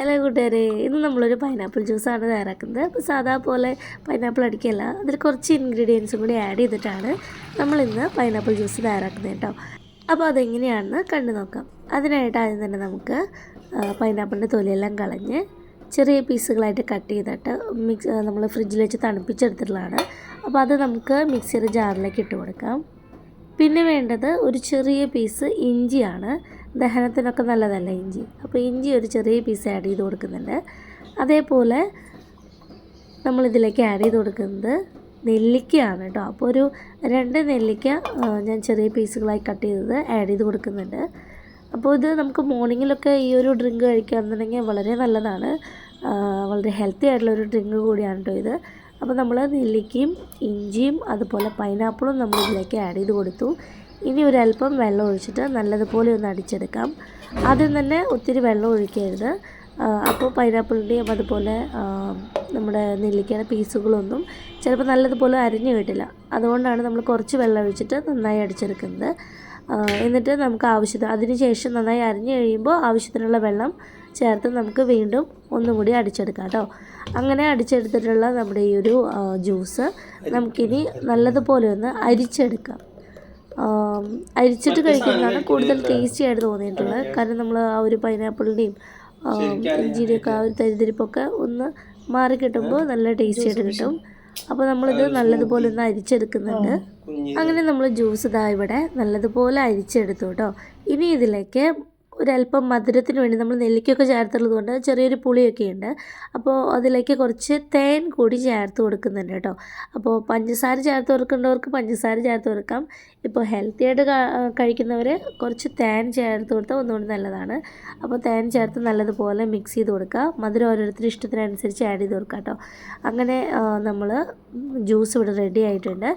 Hello കൂട്ടുകാരെ ഇന്ന് നമ്മളൊരു പൈനാപ്പിൾ ജ്യൂസാണ് തയ്യാറാക്കുന്നത്. അപ്പോൾ സാധാ പോലെ പൈനാപ്പിൾ അടിക്കല്ല അതിൽ കുറച്ച് ഇൻഗ്രീഡിയൻസും കൂടി ആഡ് ചെയ്തിട്ടാണ് നമ്മളിന്ന് പൈനാപ്പിൾ ജ്യൂസ് തയ്യാറാക്കുന്നത് കേട്ടോ. അപ്പോൾ അതെങ്ങനെയാണെന്ന് കണ്ടു നോക്കാം. അതിനായിട്ട് ആദ്യം തന്നെ നമുക്ക് പൈനാപ്പിളിന്റെ തൊലിയെല്ലാം കളഞ്ഞ് ചെറിയ പീസുകളായിട്ട് കട്ട് ചെയ്തിട്ട് മിക്സ് നമ്മൾ ഫ്രിഡ്ജിൽ വെച്ച് തണുപ്പിച്ചെടുത്തിട്ടുള്ളതാണ്. അപ്പോൾ അത് നമുക്ക് മിക്സിയുടെ ജാറിലേക്ക് ഇട്ട് കൊടുക്കാം. പിന്നെ വേണ്ടത് ഒരു ചെറിയ പീസ് ഇഞ്ചിയാണ്. ദഹനത്തിനൊക്കെ നല്ലതല്ല ഇഞ്ചി? അപ്പോൾ ഇഞ്ചി ഒരു ചെറിയ പീസ് ആഡ് ചെയ്ത് കൊടുക്കുന്നുണ്ട്. അതേപോലെ നമ്മളിതിലേക്ക് ആഡ് ചെയ്ത് കൊടുക്കുന്നത് നെല്ലിക്കയാണ് കേട്ടോ. അപ്പോൾ ഒരു രണ്ട് നെല്ലിക്ക ഞാൻ ചെറിയ പീസുകളായി കട്ട് ചെയ്തത് ആഡ് ചെയ്ത് കൊടുക്കുന്നുണ്ട്. അപ്പോൾ ഇത് നമുക്ക് മോർണിംഗിലൊക്കെ ഈ ഒരു ഡ്രിങ്ക് കഴിക്കുകയാണെന്നുണ്ടെങ്കിൽ വളരെ നല്ലതാണ്. വളരെ ഹെൽത്തി ആയിട്ടുള്ള ഒരു ഡ്രിങ്ക് കൂടിയാണ് കേട്ടോ ഇത്. അപ്പോൾ നമ്മൾ നെല്ലിക്കയും ഇഞ്ചിയും അതുപോലെ പൈനാപ്പിളും നമ്മൾ ഇതിലേക്ക് ആഡ് ചെയ്ത് കൊടുത്തു. ഇനി ഒരല്പം വെള്ളം ഒഴിച്ചിട്ട് നല്ലതുപോലെ ഒന്ന് അടിച്ചെടുക്കാം. ആദ്യം തന്നെ ഒത്തിരി വെള്ളം ഒഴിക്കരുത്. അപ്പോൾ പൈനാപ്പിളിന്റെയും അതുപോലെ നമ്മുടെ നെല്ലിക്കയുടെ പീസുകളൊന്നും ചിലപ്പോൾ നല്ലതുപോലെ അരിഞ്ഞു കിട്ടില്ല. അതുകൊണ്ടാണ് നമ്മൾ കുറച്ച് വെള്ളം ഒഴിച്ചിട്ട് നന്നായി അടിച്ചെടുക്കുന്നത്. എന്നിട്ട് നമുക്ക് ആവശ്യത്തിന് അതിന് ശേഷം നന്നായി അരിഞ്ഞു കഴിയുമ്പോൾ ആവശ്യത്തിനുള്ള വെള്ളം ചേർത്ത് നമുക്ക് വീണ്ടും ഒന്നും കൂടി അടിച്ചെടുക്കാം കേട്ടോ. അങ്ങനെ അടിച്ചെടുത്തിട്ടുള്ള നമ്മുടെ ഈ ഒരു ജ്യൂസ് നമുക്കിനി നല്ലതുപോലെ ഒന്ന് അരിച്ചെടുക്കാം. അരിച്ചിട്ട് കഴിക്കുന്നതാണ് കൂടുതൽ ടേസ്റ്റി ആയിട്ട് തോന്നിയിട്ടുള്ളത്. കാരണം നമ്മൾ ആ ഒരു പൈനാപ്പിളിന്റെയും ഇഞ്ചിയുടെയൊക്കെ ആ ഒരു തരിതിരിപ്പൊക്കെ ഒന്ന് മാറി കിട്ടുമ്പോൾ നല്ല ടേസ്റ്റി ആയിട്ട് കിട്ടും. അപ്പോൾ നമ്മളിത് നല്ലതുപോലെ ഒന്ന് അരിച്ചെടുക്കുന്നുണ്ട്. അങ്ങനെ നമ്മൾ ജ്യൂസ് ഇതാ ഇവിടെ നല്ലതുപോലെ അരിച്ചെടുത്തു കേട്ടോ. ഇനി ഇതിലേക്ക് ഒരല്പം മധുരത്തിന് വേണ്ടി നമ്മൾ നെല്ലിക്കൊക്കെ ചേർത്തുള്ളത് കൊണ്ട് ചെറിയൊരു പുളിയൊക്കെ ഉണ്ട് അപ്പോൾ അതിലേക്ക് കുറച്ച് തേൻ കൂടി ചേർത്ത് കൊടുക്കുന്നുണ്ട് കേട്ടോ. അപ്പോൾ പഞ്ചസാര ചേർത്ത് കൊടുക്കേണ്ടവർക്ക് പഞ്ചസാര ചേർത്ത് കൊടുക്കാം. ഇപ്പോൾ ഹെൽത്തി ആയിട്ട് കഴിക്കുന്നവർ കുറച്ച് തേൻ ചേർത്ത് കൊടുത്താൽ ഒന്നുകൂടി നല്ലതാണ്. അപ്പോൾ തേൻ ചേർത്ത് നല്ലതുപോലെ മിക്സ് ചെയ്ത് കൊടുക്കുക. മധുരം ഓരോരുത്തരുടെ ഇഷ്ടത്തിനനുസരിച്ച് ആഡ് ചെയ്ത് കൊടുക്കുക കേട്ടോ. അങ്ങനെ നമ്മൾ ജ്യൂസ് ഇവിടെ റെഡി ആയിട്ടുണ്ട്.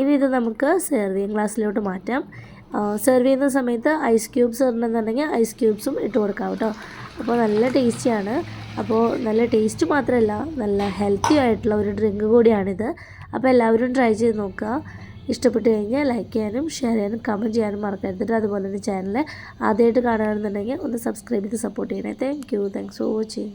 ഇനി ഇത് നമുക്ക് സെർവിങ് ഗ്ലാസ്സിലോട്ട് മാറ്റാം. സെർവ് ചെയ്യുന്ന സമയത്ത് ഐസ് ക്യൂബ്സ് ഇടണമെന്നുണ്ടെങ്കിൽ ഐസ് ക്യൂബ്സും ഇട്ട് കൊടുക്കാം കേട്ടോ. അപ്പോൾ നല്ല ടേസ്റ്റിയാണ് അപ്പോൾ നല്ല ടേസ്റ്റ് മാത്രമല്ല നല്ല ഹെൽത്തി ആയിട്ടുള്ള ഒരു ഡ്രിങ്ക് കൂടിയാണിത്. അപ്പോൾ എല്ലാവരും ട്രൈ ചെയ്ത് നോക്കുക. ഇഷ്ടപ്പെട്ട് കഴിഞ്ഞാൽ ലൈക്ക് ചെയ്യാനും ഷെയർ ചെയ്യാനും കമന്റ് ചെയ്യാനും മറക്കരുത്. അതുപോലെ തന്നെ ചാനൽ ആദ്യമായിട്ട് കാണുകയാണെന്നുണ്ടെങ്കിൽ ഒന്ന് സബ്സ്ക്രൈബ് ചെയ്ത് സപ്പോർട്ട് ചെയ്യണേ. Thank you thanks for watching